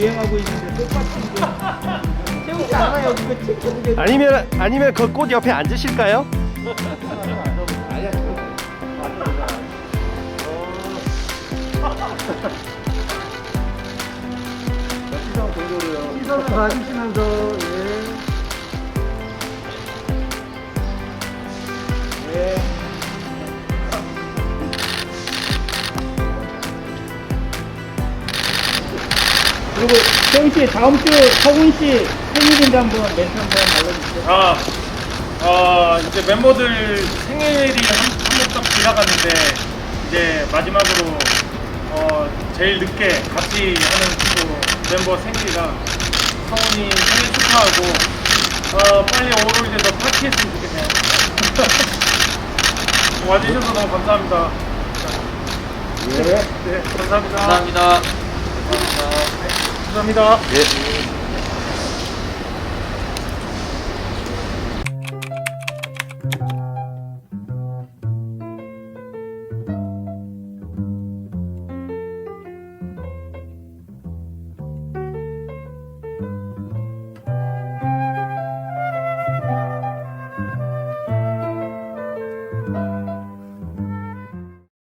유행하고 있는데 게 채우지 않아요. 이거 챙겨보게. 아니면 아니면 그 꽃 옆에 앉으실까요? 시선. 시선을 봐주시면서 그리고 태훈 씨 다음 주 서훈 씨 생일인데 한번 멘트 한번 날려주세요. 아, 어, 이제 멤버들 생일이 한번딱 지나갔는데 이제 마지막으로 어, 제일 늦게 같이 하는 또 멤버 생일이라 성훈이 생일 축하하고 어, 빨리 어울리돼서 파티했으면 좋겠네요. 와주셔서 너무 감사합니다. 예. 네, 감사합니다. 감사합니다. 감사합니다. 감사합니다. 예.